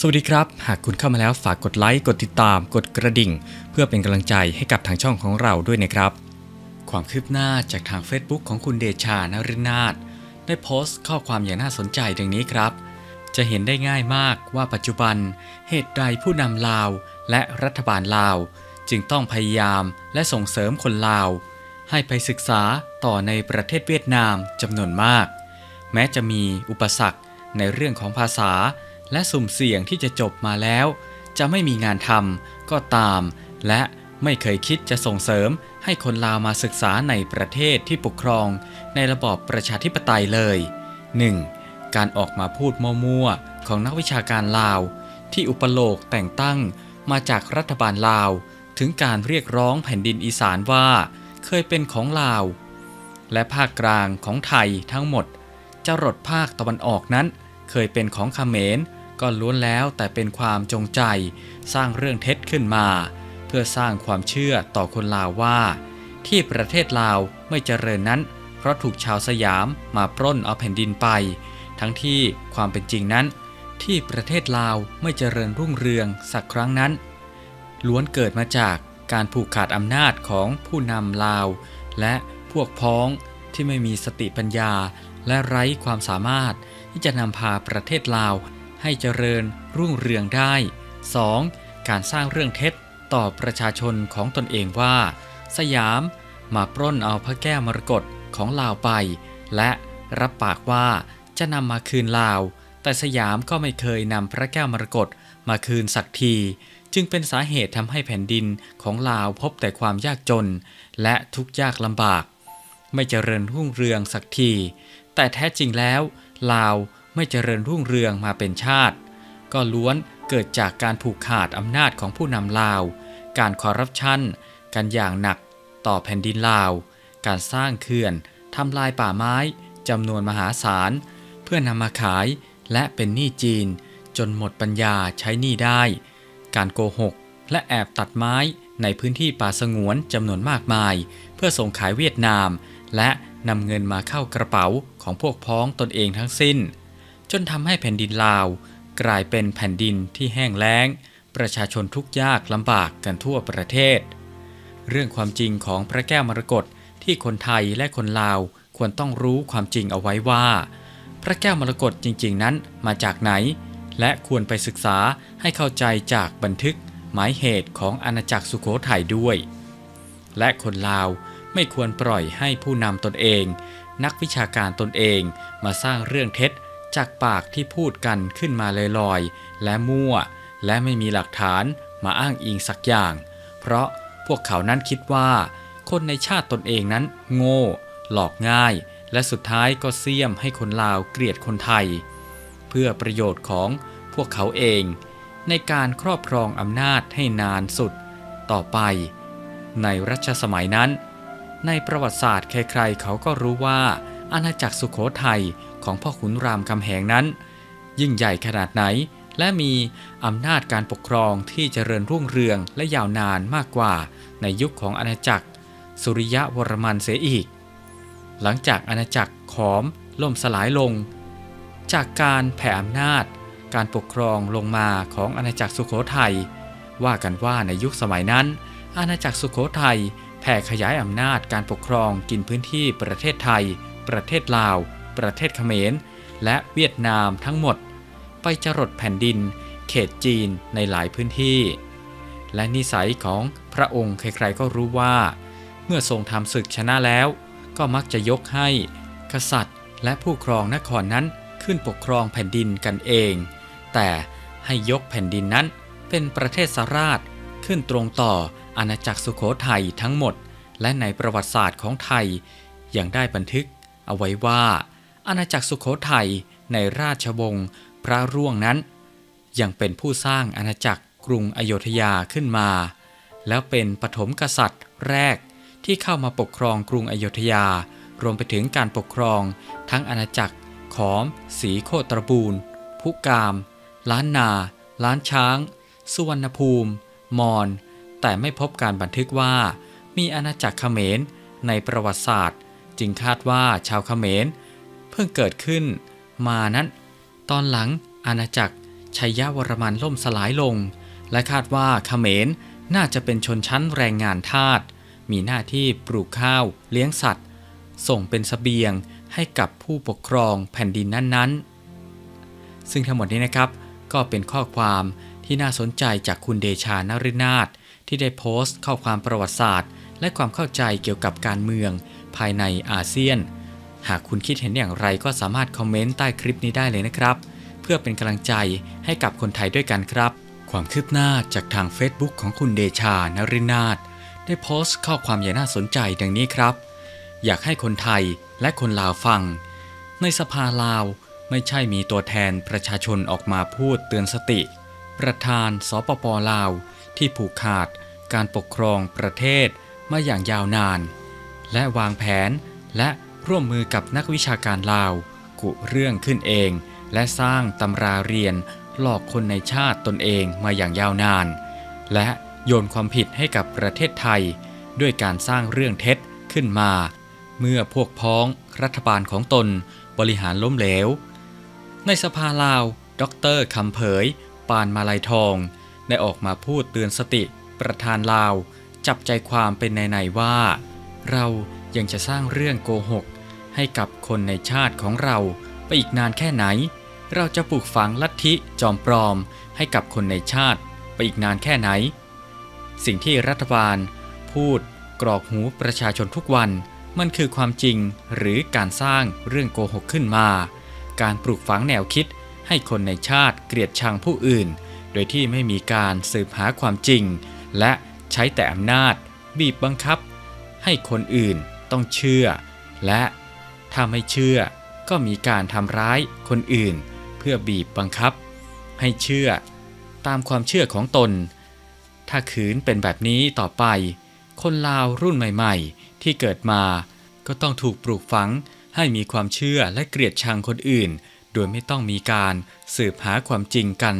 สวัสดีครับ หากคุณเข้ามาแล้วฝากกดไลค์ กดติดตาม กดกระดิ่ง เพื่อเป็นกำลังใจให้กับทางช่องของเราด้วยนะครับ ความคืบหน้าจากทาง Facebook ของคุณเดชานรินาถได้โพสต์ข้อความอย่างน่าสนใจดังนี้ครับ จะเห็นได้ง่ายมากว่าปัจจุบัน เหตุใดผู้นำลาวและรัฐบาลลาว จึงต้องพยายามและส่งเสริมคนลาว ให้ไปศึกษาต่อในประเทศเวียดนามจำนวนมาก แม้จะมีอุปสรรคในเรื่องของภาษา และสุ่มเสี่ยงที่จะจบมาแล้ว จะไม่มีงานทำก็ตาม และไม่เคยคิดจะส่งเสริมให้คนลาวมาศึกษาในประเทศที่ปกครองในระบอบประชาธิปไตยเลย 1. การออกมาพูดมั่วๆของนักวิชาการลาว ที่อุปโลกแต่งตั้งมาจากรัฐบาลลาว ถึงการเรียกร้องแผ่นดินอีสานว่าเคยเป็นของลาว และภาคกลางของไทยทั้งหมดจรดภาคตะวันออกนั้น เคยเป็นของเขมร ก็ล้วนแล้วแต่เป็นความจงใจสร้างเรื่องเท็จขึ้นมา เพื่อสร้างความเชื่อต่อคนลาวว่า ที่ประเทศลาวไม่เจริญนั้น เพราะถูกชาวสยามมาปล้นเอาแผ่นดินไป ทั้งที่ความเป็นจริงนั้น ที่ประเทศลาวไม่เจริญรุ่งเรืองสักครั้งนั้น ล้วนเกิดมาจากการผูกขาดอำนาจของผู้นำลาว และพวกพ้องที่ไม่มีสติปัญญาและไร้ความสามารถที่จะนำพาประเทศลาว ให้เจริญรุ่งเรืองได้ 2. การสร้างเรื่องเท็จต่อประชาชนของตนเองว่า สยามมาปล้นเอาพระแก้วมรกตของลาวไป และรับปากว่าจะนำมาคืนลาว แต่สยามก็ไม่เคยนำพระแก้วมรกตมาคืนสักที จึงเป็นสาเหตุทำให้แผ่นดินของลาวพบแต่ความยากจน และทุกข์ยากลำบาก ไม่เจริญรุ่งเรืองสักที แต่แท้จริงแล้ว ลาว ไม่เจริญรุ่งเรืองมาเป็นชาติ ก็ล้วนเกิดจากการผูกขาดอำนาจของผู้นำลาว การคอร์รัปชันกันอย่างหนักต่อแผ่นดินลาว การสร้างเขื่อนทำลายป่าไม้จำนวนมหาศาล เพื่อนำมาขายและเป็นหนี้จีน จนหมดปัญญาใช้หนี้ได้ การโกหกและแอบตัดไม้ในพื้นที่ป่าสงวนจำนวนมากมาย เพื่อส่งขายเวียดนาม และนำเงินมาเข้ากระเป๋าของพวกพ้องตนเองทั้งสิ้น จนทำให้แผ่นดินลาว กลายเป็นแผ่นดินที่แห้งแล้ง ประชาชนทุกยากลำบากกันทั่วประเทศ เรื่องความจริงของพระแก้วมรกตที่คนไทยและคนลาวควรต้องรู้ความจริงเอาไว้ว่า พระแก้วมรกตจริง ๆ นั้นมาจากไหน และควรไปศึกษาให้เข้าใจจากบันทึกหมายเหตุของอาณาจักรสุโขทัยด้วย และคนลาวไม่ควรปล่อยให้ผู้นำตนเอง นักวิชาการตนเองมาสร้างเรื่องเท็จ จากปากที่พูดกันขึ้นมาลอยๆ และมั่ว และไม่มีหลักฐานมาอ้างอิงสักอย่าง เพราะพวกเขานั้นคิดว่า คนในชาติตนเองนั้นโง่ หลอกง่าย และสุดท้ายก็เสี่ยมให้คนลาวเกลียดคนไทย เพื่อประโยชน์ของพวกเขาเอง ในการครอบครองอำนาจให้นานสุด ต่อไป ในรัชสมัยนั้น ในประวัติศาสตร์ใครๆเขาก็รู้ว่าอาณาจักรสุโขทัย ของพ่อขุนรามคำแหงนั้น ยิ่งใหญ่ขนาดไหน และมีอำนาจการปกครองที่เจริญรุ่งเรืองและยาวนานมากกว่าในยุคของอาณาจักร สุริยะวรมันเสียอีก หลังจากอาณาจักรขอมล่มสลายลง จากการแผ่อำนาจการปกครองลงมาของอาณาจักรสุโขทัยว่ากันว่าในยุคสมัยนั้น อาณาจักรสุโขทัยแผ่ขยายอำนาจการปกครองกินพื้นที่ประเทศไทย ประเทศลาว ประเทศเขมร และเวียดนามทั้งหมด ไปจรดแผ่นดิน เขตจีนในหลายพื้นที่ และนิสัยของพระองค์ใครๆก็รู้ว่า เมื่อทรงทำศึกชนะแล้ว ก็มักจะยกให้กษัตริย์ และผู้ครองนครนั้นขึ้นปกครองแผ่นดินกันเอง แต่ให้ยกแผ่นดินนั้นเป็นประเทศสราชขึ้นตรงต่ออาณาจักรสุโขทัยทั้งหมด และในประวัติศาสตร์ของไทยยังได้บันทึกเอาไว้ว่า อาณาจักรสุโขทัยในราชวงศ์พระร่วงนั้น ยังเป็นผู้สร้างอาณาจักรกรุงอโยธยาขึ้นมา แล้วเป็นปฐมกษัตริย์แรกที่เข้ามาปกครองกรุงอโยธยา รวมไปถึงการปกครองทั้งอาณาจักรขอม สีโคตรบูรณ์พุกาม ล้านนา ล้านช้าง สุวรรณภูมิ มอน แต่ไม่พบการบันทึกว่า มีอาณาจักรเขมรในประวัติศาสตร์ จึงคาดว่าชาวเขมร พิ่งเกิดขึ้น มานั้น ตอนหลังอาณาจักรชัยยะวรมันล่มสลายลง และคาดว่าเขมรน่าจะเป็นชนชั้นแรงงานทาสมีหน้าที่ปลูกข้าว เลี้ยงสัตว์ ส่งเป็นสเสบียงให้กับผู้ปกครองแผ่นดินนั้นๆ ซึ่งทั้งหมดนี้นะครับ ก็เป็นข้อความที่น่าสนใจจากคุณเดชานรินาถที่ได้โพสต์ข้อความประวัติศาสตร์ และความเข้าใจเกี่ยวกับการเมือง ภายในอาเซียน หากคุณคิดเห็นอย่างไรก็สามารถคอมเมนต์ใต้คลิปนี้ได้เลยนะครับ เพื่อเป็นกำลังใจให้กับคนไทยด้วยกันครับ ความคืบหน้าจากทาง Facebook ของคุณเดชานรินาถได้โพสต์ข้อความอย่างน่าสนใจดังนี้ครับ อยากให้คนไทยและคนลาวฟัง ในสภาลาวไม่ใช่มีตัวแทนประชาชนออกมาพูดเตือนสติ ประธานสปปลาว ที่ผูกขาดการปกครองประเทศมาอย่างยาวนาน และวางแผนและ ร่วมมือกับนักวิชาการลาว กุเรื่องขึ้นเอง และสร้างตำราเรียน หลอกคนในชาติตนเองมาอย่างยาวนาน และโยนความผิดให้กับประเทศไทย ด้วยการสร้างเรื่องเท็จขึ้นมา เมื่อพวกพ้องรัฐบาลของตนบริหารล้มเหลว ในสภาลาว ดรคำเผย ปานมาลายทอง ได้ออกมาพูดเตือนสติประธานลาว จับใจความเป็นในๆว่า เรายังจะสร้างเรื่องโกหก ให้กับคนในชาติของเราไปอีกนานแค่ไหน เราจะปลูกฝังลัทธิจอมปลอม ให้กับคนในชาติไปอีกนานแค่ไหน สิ่งที่รัฐบาล พูดกรอกหูประชาชนทุกวัน มันคือความจริงหรือการสร้างเรื่องโกหกขึ้นมา การปลูกฝังแนวคิดให้คนในชาติเกลียดชังผู้อื่น โดยที่ไม่มีการสืบหาความจริง และใช้แต่อำนาจ บีบบังคับ ให้คนอื่นต้องเชื่อ และ ถ้าไม่เชื่อก็มีการทำร้ายคนอื่น เพื่อบีบบังคับ ให้เชื่อตามความเชื่อของตน ถ้าขืนเป็นแบบนี้ต่อไป คนลาวรุ่นใหม่ ๆ ที่เกิดมา ก็ต้องถูกปลูกฝังให้มีความเชื่อและเกลียดชังคนอื่น โดยไม่ต้องมีการสืบหาความจริงกัน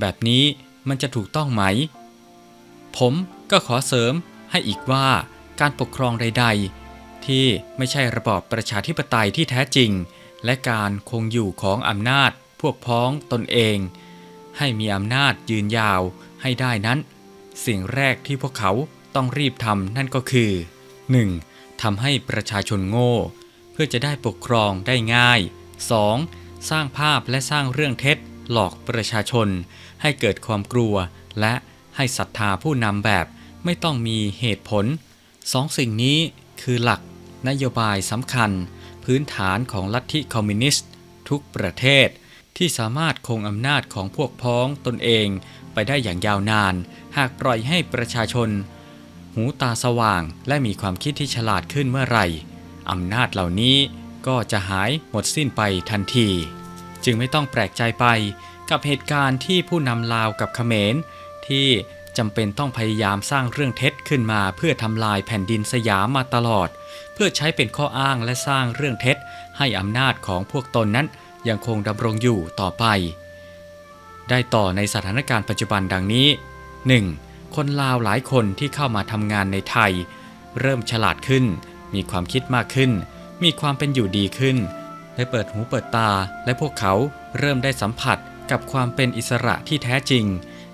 แบบนี้มันจะถูกต้องไหม ผมก็ขอเสริมให้อีกว่าการปกครองใด ๆ ที่ไม่ใช่ระบอบประชาธิปไตยที่แท้จริง และการคงอยู่ของอำนาจ พวกพ้องตนเอง ให้มีอำนาจยืนยาวให้ได้นั้น สิ่งแรกที่พวกเขาต้องรีบทำนั่นก็คือ 1. ทำให้ประชาชนโง่ เพื่อจะได้ปกครองได้ง่าย 2. สร้างภาพและสร้างเรื่องเท็จหลอกประชาชน ให้เกิดความกลัว และให้ศรัทธาผู้นำแบบไม่ต้องมีเหตุผลสองสิ่งนี้คือหลัก นโยบายสำคัญ พื้นฐานของลัทธิคอมมิวนิสต์ ทุกประเทศ ที่สามารถคงอำนาจของพวกพ้องตนเองไปได้อย่างยาวนาน หากปล่อยให้ประชาชน หูตาสว่างและมีความคิดที่ฉลาดขึ้นเมื่อไหร่อำนาจเหล่านี้ก็จะหายหมดสิ้นไปทันที จึงไม่ต้องแปลกใจไปกับเหตุการณ์ที่ผู้นำลาวกับเขมรที่ จำเป็นต้องพยายามสร้างเรื่องเท็จขึ้นมาเพื่อทำลายแผ่นดินสยามมาตลอด เพื่อใช้เป็นข้ออ้างและสร้างเรื่องเท็จ ให้อำนาจของพวกตนนั้นยังคงดำรงอยู่ต่อไป ได้ต่อในสถานการณ์ปัจจุบันดังนี้ 1. คนลาวหลายคนที่เข้ามาทำงานในไทย เริ่มฉลาดขึ้น มีความคิดมากขึ้น มีความเป็นอยู่ดีขึ้นได้เปิดหูเปิดตาและพวกเขาเริ่มได้สัมผัสกับความเป็นอิสระที่แท้จริง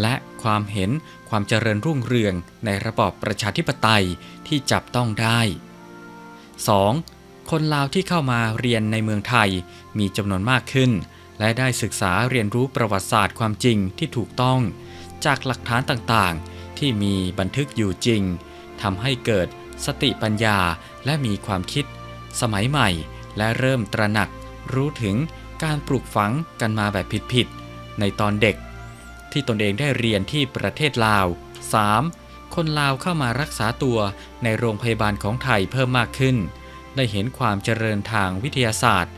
และความเห็นความเจริญรุ่งเรืองในระบอบประชาธิปไตยที่จับต้องได้ 2. คนลาวที่เข้ามาเรียนในเมืองไทยมีจำนวนมากขึ้น และได้ศึกษาเรียนรู้ประวัติศาสตร์ความจริงที่ถูกต้อง จากหลักฐานต่างๆ ที่มีบันทึกอยู่จริงทำให้เกิดสติปัญญาและมีความคิด สมัยใหม่และเริ่มตระหนักรู้ถึงการปลูกฝังกันมาแบบผิดๆในตอนเด็ก ที่ตนเองได้เรียนที่ประเทศลาว 3. คนลาวเข้ามารักษาตัวในโรงพยาบาลของไทยเพิ่มมากขึ้น ได้เห็นความเจริญทางวิทยาศาสตร์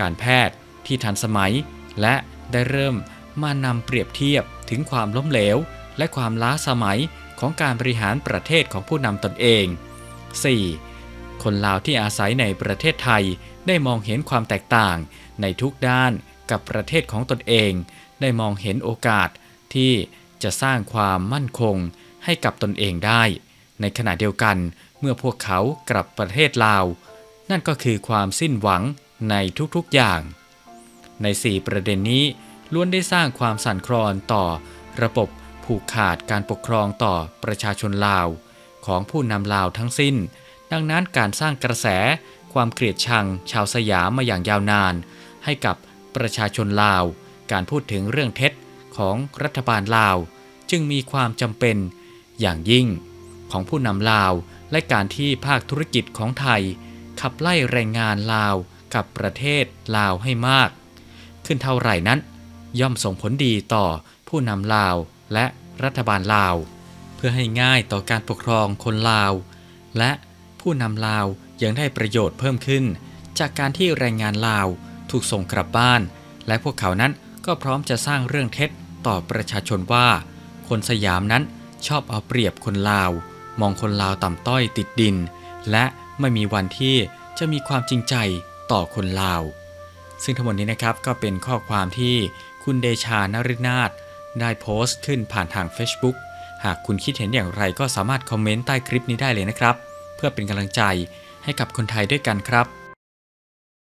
การแพทย์ที่ทันสมัย และได้เริ่มมานำเปรียบเทียบถึงความล้มเหลว และความล้าสมัยของการบริหารประเทศของผู้นำตนเอง 4. คนลาวที่อาศัยในประเทศไทยได้มองเห็นความแตกต่างในทุกด้านกับประเทศของตนเอง ได้มองเห็นโอกาสที่จะสร้างความมั่นคงให้กับตนเองได้ ในขณะเดียวกันเมื่อพวกเขากลับประเทศลาว นั่นก็คือความสิ้นหวังในทุกๆอย่าง ใน 4 ประเด็นนี้ล้วนได้สร้างความสั่นคลอนต่อระบบผูกขาดการปกครองต่อประชาชนลาว ของผู้นำลาวทั้งสิ้น ดังนั้นการสร้างกระแสความเกลียดชังชาวสยามมาอย่างยาวนาน ให้กับประชาชนลาว การพูดถึงเรื่องเท็จของรัฐบาลลาว จึงมีความจำเป็นอย่างยิ่ง ของผู้นำลาวและการที่ภาคธุรกิจของไทย ขับไล่แรงงานลาวกับประเทศลาวให้มาก ขึ้นเท่าไหร่นั้น ย่อมส่งผลดีต่อผู้นำลาวและรัฐบาลลาว เพื่อให้ง่ายต่อการปกครองคนลาว และผู้นำลาวยังได้ประโยชน์เพิ่มขึ้น จากการที่แรงงานลาวถูกส่งกลับบ้าน และพวกเขานั้น ก็พร้อมจะสร้างเรื่องเท็จต่อประชาชนว่า คนสยามนั้นชอบเอาเปรียบคนลาว มองคนลาวต่ำต้อยติดดิน และไม่มีวันที่จะมีความจริงใจต่อคนลาว ซึ่งทั้งหมดนี้นะครับก็เป็นข้อความที่คุณเดชานฤนาถได้โพสต์ขึ้นผ่านทาง Facebook หากคุณคิดเห็นอย่างไรก็สามารถคอมเมนต์ใต้คลิปนี้ได้เลยนะครับ เพื่อเป็นกำลังใจให้กับคนไทยด้วยกันครับ